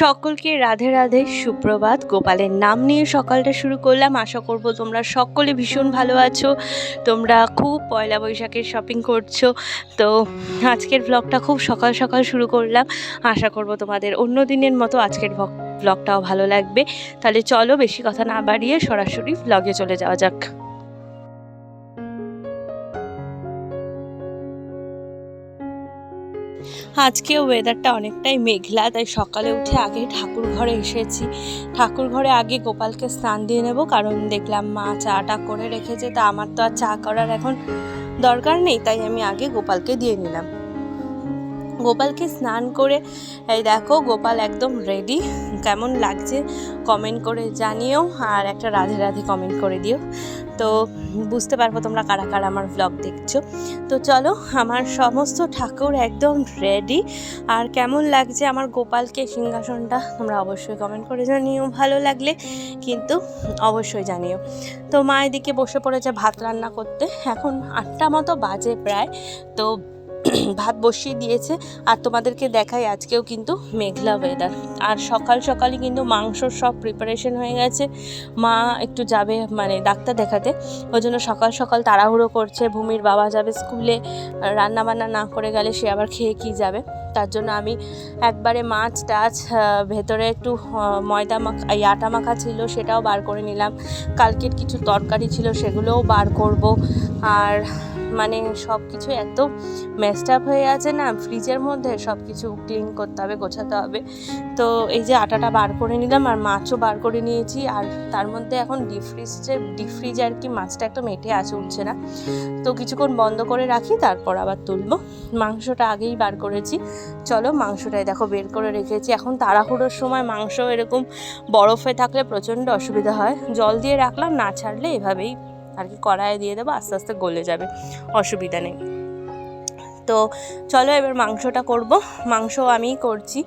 সকলকে রাধে রাধে, সুপ্রভাত। গোপালের নাম নিয়ে সকালটা শুরু করলাম। আশা করব তোমরা সকলে ভীষণ ভালো আছো। তোমরা খুব পয়লা বৈশাখের শপিং করছ। তো আজকের ব্লগটা খুব সকাল সকাল শুরু করলাম। আশা করব তোমাদের অন্য দিনের মতো আজকের ব্লগটাও ভালো লাগবে। তাহলে চলো বেশি কথা না বাড়িয়ে সরাসরি ব্লগে চলে যাওয়া যাক। আজকে ওয়েদারটা অনেকটাই মেঘলা, তাই সকালে উঠে আগে ঠাকুর ঘরে এসেছি। ঠাকুর ঘরে আগে গোপালকে স্নান দিয়ে নেব, কারণ দেখলাম মা চাটা করে রেখেছে, তা আমার তো আর চা করার এখন দরকার নেই, তাই আমি আগে গোপালকে দিয়ে নিলাম। গোপালকে স্নান করে, এই দেখো গোপাল একদম রেডি কেমন লাগছে? কমেন্ট করে জানিও, আর একটা রাধে রাধে কমেন্ট করে দিও। তো বুঝতে পারব তোমরা কারা কারা আমার ব্লগ দেখছ। তো চলো, আমার সমস্ত ঠাকুর একদম রেডি আর কেমন লাগছে আমার গোপালকে সিংহাসনটা তোমরা অবশ্যই কমেন্ট করে জানিও, ভালো লাগলে কিন্তু অবশ্যই জানিও। তো মা এদিকে বসে পড়েছে ভাত রান্না করতে। এখন আটটা মতো বাজে প্রায়। তো ভাত বসিয়ে দিয়েছে আর তোমাদেরকে দেখাই আজকেও কিন্তু মেঘলা ওয়েদার আর সকাল সকালই কিন্তু মাংসর সব প্রিপারেশন হয়ে গেছে। মা একটু যাবে মানে ডাক্তার দেখাতে। ওই জন্য সকাল সকাল তাড়াহুড়ো করছে, ভূমির বাবা যাবে স্কুলে রান্না বান্না না করে গেলে সে আবার খেয়ে কি যাবে? তার জন্য আমি একবারে মাছ টাছ ভেতরে একটু ময়দা মাখা, এই আটা মাখা ছিল সেটাও বার করে নিলাম। কালকের কিছু তরকারি ছিল সেগুলোও বার করব। আর মানে সব কিছু এত মেসড আপ হয়ে আছে না ফ্রিজের মধ্যে সব কিছু ক্লিন করতে হবে, গোছাতে হবে। তো এই যে আটাটা বার করে নিলাম আর মাছও বার করে নিয়েছি আর তার মধ্যে এখন ডিপ ফ্রিজে ডিপ ফ্রিজে আর কি মাছটা একদম মেটে আছে, উঠছে না। তো কিছুক্ষণ বন্ধ করে রাখি, তারপর আবার তুলবো। মাংসটা আগেই বার করেছি। চলো মাংসটাই দেখো বের করে রেখেছি। এখন তাড়াহুড়োর সময় মাংস এরকম বরফে থাকলে প্রচণ্ড অসুবিধা হয়। জল দিয়ে রাখলাম, না ছাড়লে এভাবেই আর কি কড়াইয়ে দিয়ে দেবো আস্তে আস্তে গলে যাবে অসুবিধা নেই। তো চলো এবার মাংসটা করব। মাংস আমিই করছি।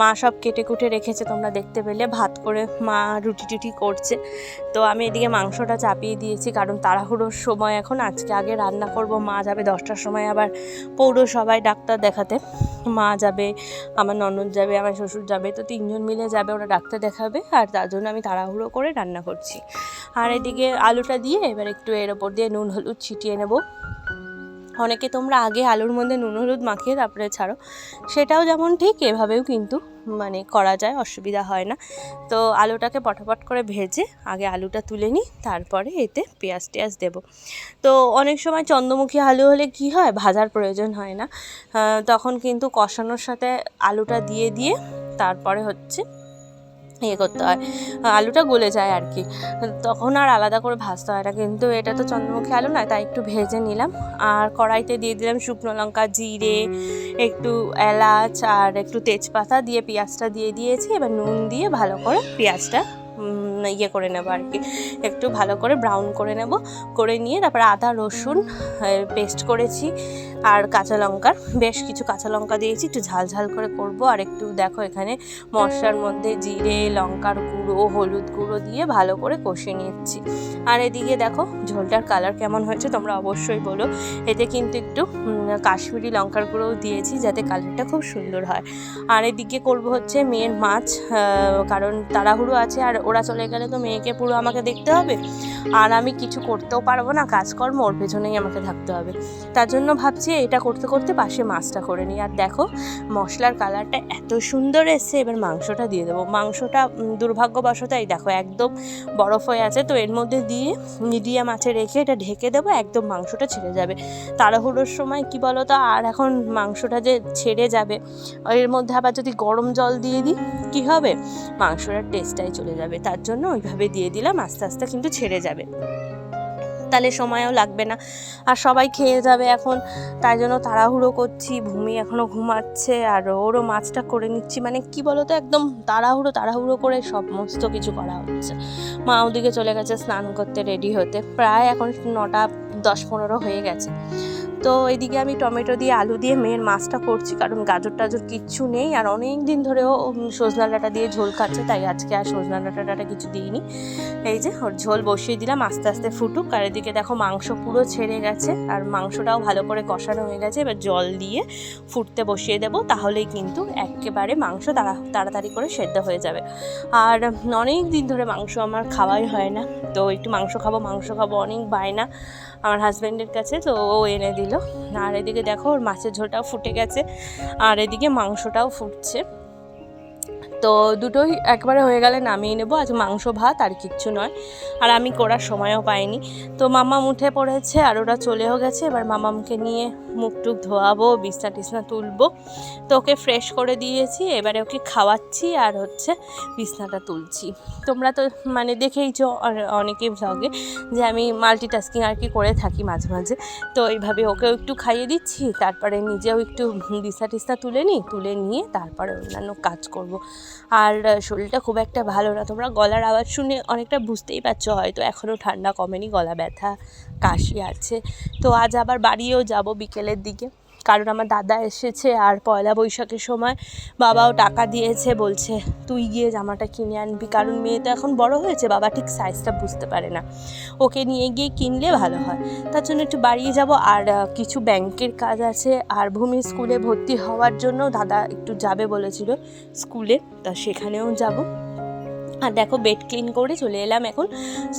মা সব কেটে কুটে রেখেছে, তোমরা দেখতে পেলে। ভাত করে মা রুটি টুটি করছে। তো আমি এদিকে মাংসটা চাপিয়ে দিয়েছি, কারণ তাড়াহুড়োর সময় এখন। আজকে আগে রান্না করব, মা যাবে দশটার সময় আবার পৌরসভায় ডাক্তার দেখাতে। মা যাবে, আমার ননদ যাবে, আমার শ্বশুর যাবে, তো তিনজন মিলে যাবে, ওরা ডাক্তার দেখাবে, আর তার জন্য আমি তাড়াহুড়ো করে রান্না করছি। আর এদিকে আলুটা দিয়ে এবার একটু এর ওপর দিয়ে নুন, হলুদ ছিটিয়ে নেব। অনেকে তোমরা আগে আলুর মধ্যে নুন, হলুদ মাখিয়ে তারপরে ছাড়ো। সেটাও যেমন ঠিক, এভাবেও কিন্তু মানে করা যায়, অসুবিধা হয় না। তো আলুটাকে পটাপট করে ভেজে আগে আলুটা তুলে নিই, তারপরে এতে পেঁয়াজ টেয়াজ দেবো। তো অনেক সময় চন্দ্রমুখী আলু হলে কি হয়, ভাজার প্রয়োজন হয় না। তখন কিন্তু কষানোর সাথে আলুটা দিয়ে দিয়ে তারপরে হচ্ছে ইয়ে করতে হয়। আলুটা গলে যায় আর কি। তখন আর আলাদা করে ভাজতে হয় না। কিন্তু এটা তো চন্দ্রমুখী আলু না তাই একটু ভেজে নিলাম। আর কড়াইতে দিয়ে দিলাম শুকনো লঙ্কা, জিরে, একটু এলাচ আর একটু তেজপাতা দিয়ে, পেঁয়াজটা দিয়ে দিয়েছি। এবার নুন দিয়ে ভালো করে পেঁয়াজটা ইয়ে করে নেব আর কি। একটু ভালো করে ব্রাউন করে নেব। করে নিয়ে তারপর আদা, রসুন পেস্ট করেছি আর কাঁচা লঙ্কার। বেশ কিছু কাঁচা লঙ্কা দিয়েছি। একটু ঝাল ঝাল করে করব। আর একটু দেখো এখানে মশলার মধ্যে জিরে, লঙ্কার গুঁড়ো, হলুদ গুঁড়ো দিয়ে ভালো করে কষিয়ে নিচ্ছি। আর এদিকে দেখো ঝোলটার কালার কেমন হয়েছে তোমরা অবশ্যই বলো। এতে কিন্তু একটু কাশ্মীরি লঙ্কার গুঁড়োও দিয়েছি যাতে কালারটা খুব সুন্দর হয়। আর এদিকে করব হচ্ছে মেয়ের মাছ কারণ তাড়াহুড়ো আছে আর ওরা চলে গেলে তো মেয়েকে পুরো আমাকে দেখতে হবে। আর আমি কিছু করতেও পারব না, কাজকর্ম, ওর পেছনেই আমাকে থাকতে হবে। তার জন্য ভাবছি এটা করতে করতে পাশে মাছটা করে নিই। আর দেখো, মশলার কালারটা এত সুন্দর এসছে, এবার মাংসটা দিয়ে দেবো। মাংসটা দুর্ভাগ্যবশত এই দেখো একদম বরফ হয়ে আছে, তো এর মধ্যে দিয়ে মিডিয়াম আঁচে রেখে এটা ঢেকে দেবো, একদম মাংসটা ছেড়ে যাবে। তাড়াহুড়োর সময় কি বলো তো আর এখন মাংসটা যে ছেড়ে যাবে, এর মধ্যে আবার যদি গরম জল দিয়ে দিই, কী হবে? মাংসটার টেস্টটাই চলে যাবে। তার জন্য ওইভাবে দিয়ে দিলাম, আস্তে আস্তে কিন্তু ছেড়ে যাবে। তাহলে সময়ও লাগবে না। আর সবাই খেয়ে যাবে এখন, তাই জন্য তাড়াহুড়ো করছি, ভূমি এখনও ঘুমাচ্ছে, আর ওরও মাছটা করে নিচ্ছি। মানে কি বলো তো একদম তাড়াহুড়ো তাড়াহুড়ো করে সমস্ত কিছু করা হচ্ছে। মা ওদিকে চলে গেছে স্নান করতে রেডি হতে। প্রায় এখন নটা দশ পনেরো হয়ে গেছে। তো এদিকে আমি টমেটো দিয়ে আলু দিয়ে মেয়ের মাছটা করছি, কারণ গাজর টাজর কিচ্ছু নেই আর অনেক দিন ধরেও সজনা ডাঁটা দিয়ে ঝোল খাচ্ছে, তাই আজকে আর সজনা ডাঁটা টাটা কিছু দিইনি। এই যে ওর ঝোল বসিয়ে দিলাম, আস্তে আস্তে ফুটুক। আর এদিকে দেখো মাংস পুরো ছেড়ে গেছে, আর মাংসটাও ভালো করে কষানো হয়ে গেছে। এবার জল দিয়ে ফুটতে বসিয়ে দেবো, তাহলেই কিন্তু একেবারে মাংস তাড়া, তাড়াতাড়ি করে সেদ্ধ হয়ে যাবে। আর অনেক দিন ধরে মাংস আমার খাওয়াই হয় না, তো একটু মাংস খাব মাংস খাব অনেক বায়না আমার হাজব্যান্ডের কাছে, তো ও এনে দিল। আর এদিকে দেখো ওর মাছের ঝোলটাও ফুটে গেছে আর এদিকে মাংসটাও ফুটছে। তো দুটোই একবারে হয়ে গেলে নামিয়ে নেব। আজ মাংস, ভাত আর কিচ্ছু নয়। আর আমি করার সময়ও পাইনি। তো মামা উঠে পড়েছে, আর ওরা চলেও গেছে। এবার মামামকে নিয়ে মুখ টুক ধোয়াবো বিছনা টিছনা তুলবো। তো ওকে ফ্রেশ করে দিয়েছি। এবারে ওকে খাওয়াচ্ছি আর হচ্ছে বিছনাটা তুলছি। তোমরা তো মানে দেখেইছো অ- অনেকে ভ্লগে যে আমি মাল্টিটাস্কিং আর কি করে থাকি মাঝে মাঝে। তো এইভাবে ওকেও একটু খাইয়ে দিচ্ছি। তারপরে নিজেও একটু বিছনা টিছনা তুলে নিই। তুলে নিয়ে তারপরে অন্যান্য কাজ করব। আর শরীরটা খুব একটা ভালো না। তোমরা গলার আওয়াজ শুনে অনেকটা বুঝতেই পারছ হয়তো এখনও ঠান্ডা কমেনি, গলা ব্যথা, কাশি আছে। তো আজ আবার বাড়িও যাব বিকেলের দিকে। কারণ আমার দাদা এসেছে আর পয়লা বৈশাখের সময় বাবাও টাকা দিয়েছে, বলছে, তুই গিয়ে জামাটা কিনে আনবি। কারণ মেয়ে তো এখন বড় হয়েছে, বাবা ঠিক সাইজটা বুঝতে পারে না। ওকে নিয়ে গিয়ে কিনলে ভালো হয়। তার জন্য একটু বাড়িয়ে যাব। আর কিছু ব্যাংকের কাজ আছে। আর ভূমি স্কুলে ভর্তি হওয়ার জন্য দাদা একটু যাবে বলেছিল স্কুলে, তা সেখানেও যাব। আর দেখো বেড ক্লিন করে চলে এলাম এখন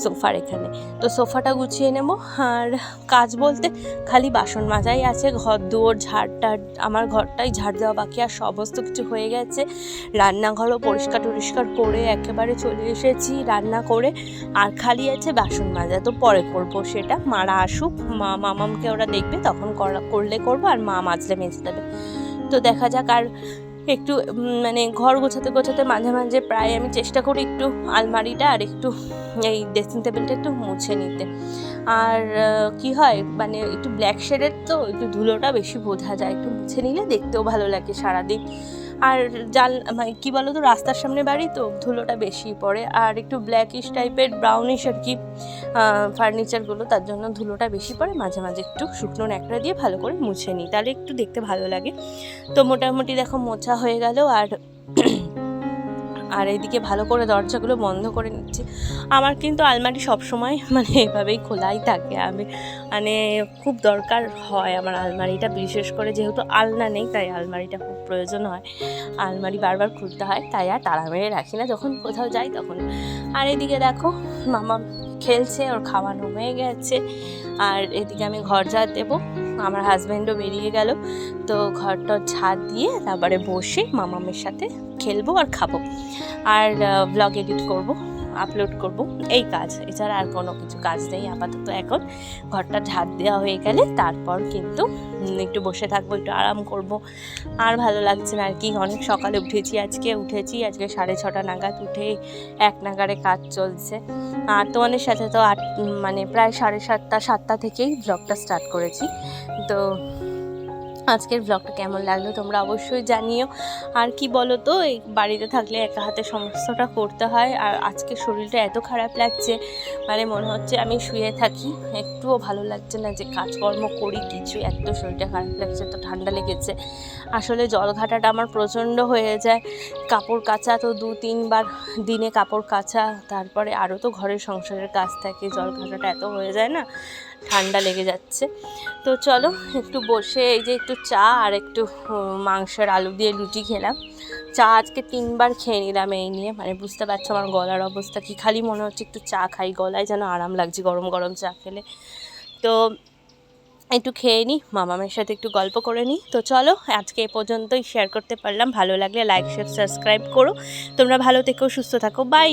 সোফার এখানে। তো সোফাটা গুছিয়ে নেব। আর কাজ বলতে খালি বাসন মাজাই আছে, ঘর দুয়ার, ঝাড় টাড়, আমার ঘরটাই ঝাড় দেওয়া বাকি আর সমস্ত কিছু হয়ে গেছে। রান্নাঘরও পরিষ্কার টরিষ্কার করে একেবারে চলে এসেছি রান্না করে। আর খালি আছে বাসন মাজা, তো পরে করব সেটা। মারা আসুক, মা মামামকে ওরা দেখবে, তখন করা, করলে করব, আর মা মাজলে মেজে দেবে। তো দেখা যাক আর একটু মানে ঘর গোছাতে গোছাতে মাঝে মাঝে প্রায় আমি চেষ্টা করি একটু আলমারিটা আর একটু এই ড্রেসিং টেবিলটা একটু মুছে নিতে। আর কি হয় মানে একটু ব্ল্যাক শেডের তো একটু ধুলোটা বেশি বোঝা যায়। একটু মুছে নিলে দেখতেও ভালো লাগে সারাদিন। আর জাল মানে কী বলো তো রাস্তার সামনে বাড়ি তো ধুলোটা বেশি পড়ে। আর একটু ব্ল্যাকিশ টাইপের ব্রাউনিশ আর কি ফার্নিচারগুলো তার জন্য ধুলোটা বেশি পড়ে। মাঝে মাঝে একটু শুকনো ন্যাকড়া দিয়ে ভালো করে মুছে নিই, তাহলে একটু দেখতে ভালো লাগে। তো মোটামুটি দেখো মোছা হয়ে গেল, আর আর এদিকে ভালো করে দরজাগুলো বন্ধ করে নিচ্ছি। আমার কিন্তু আলমারি সবসময় মানে এভাবেই খোলাই থাকে। আমি মানে খুব দরকার হয় আমার আলমারিটা, বিশেষ করে যেহেতু আলনা নেই, তাই আলমারিটা খুব প্রয়োজন হয়। আলমারি বারবার খুলতে হয়, তাই আর তাড়া মেরে রাখি না। যখন কোথাও যাই তখন। আর এদিকে দেখো, মামা খেলছে, ওর খাওয়ানো হয়ে গেছে। আর এদিকে আমি ঘর ঝাড় দেবো। আমার হাজব্যান্ডও বেরিয়ে গেল। তো ঘরটা ছাদ দিয়ে তারপরে বসে মামামের সাথে খেলব আর খাব। আর ব্লগ এডিট করব। আপলোড করব। এই কাজ, এছাড়া আর কোনো কিছু কাজ নেই আপাতত এখন। ঘরটা ঝাড় দেওয়া হয়ে গেলে তারপর কিন্তু একটু বসে থাকব, একটু আরাম করব। আর ভালো লাগছে না আর কি, অনেক সকালে উঠেছি, আজকে উঠেছি, আজকে সাড়ে ছটা নাগাদ উঠে এক নাগারে কাজ চলছে। আর তোমাদের সাথে তো আট মানে প্রায় সাড়ে সাতটা সাতটা থেকেই ব্লগটা স্টার্ট করেছি। তো আজকের ব্লগটা কেমন লাগল তোমরা অবশ্যই জানিও। আর কি বলো তো এই বাড়িতে থাকলে একা হাতে সমস্তটা করতে হয়। আর আজকে শরীরটা এত খারাপ লাগছে মানে মনে হচ্ছে আমি শুয়ে থাকি। একটুও ভালো লাগছে না যে কাজকর্ম করি, কিছু এত শরীরটা খারাপ লাগছে তো ঠান্ডা লেগেছে। আসলে জল ঘাটাটা আমার প্রচণ্ড হয়ে যায়। কাপড় কাচা তো দু, তিনবার দিনে কাপড় কাচা, তারপরে আরও তো ঘরের সংসারের কাজ থাকে, জল ঘাটাটা এত হয়ে যায় না, ঠান্ডা লেগে যাচ্ছে। তো চলো, একটু বসে এই যে একটু চা আর একটু মাংসের আলু দিয়ে লুচি খেলাম। চা আজকে তিনবার খেয়ে নিলাম এই নিয়ে। মানে বুঝতে পারছ আমার গলার অবস্থা, কি খালি মনে হচ্ছে একটু চা খাই, গলায় যেন আরাম লাগছে গরম গরম চা খেলে। তো একটু খেয়ে নিই মামামের সাথে একটু গল্প করে নিই তো চলো, আজকে এ পর্যন্তই। শেয়ার করতে পারলাম। ভালো লাগলে লাইক শেয়ার সাবস্ক্রাইব করো। তোমরা ভালো থেকো, সুস্থ থাকো। বাই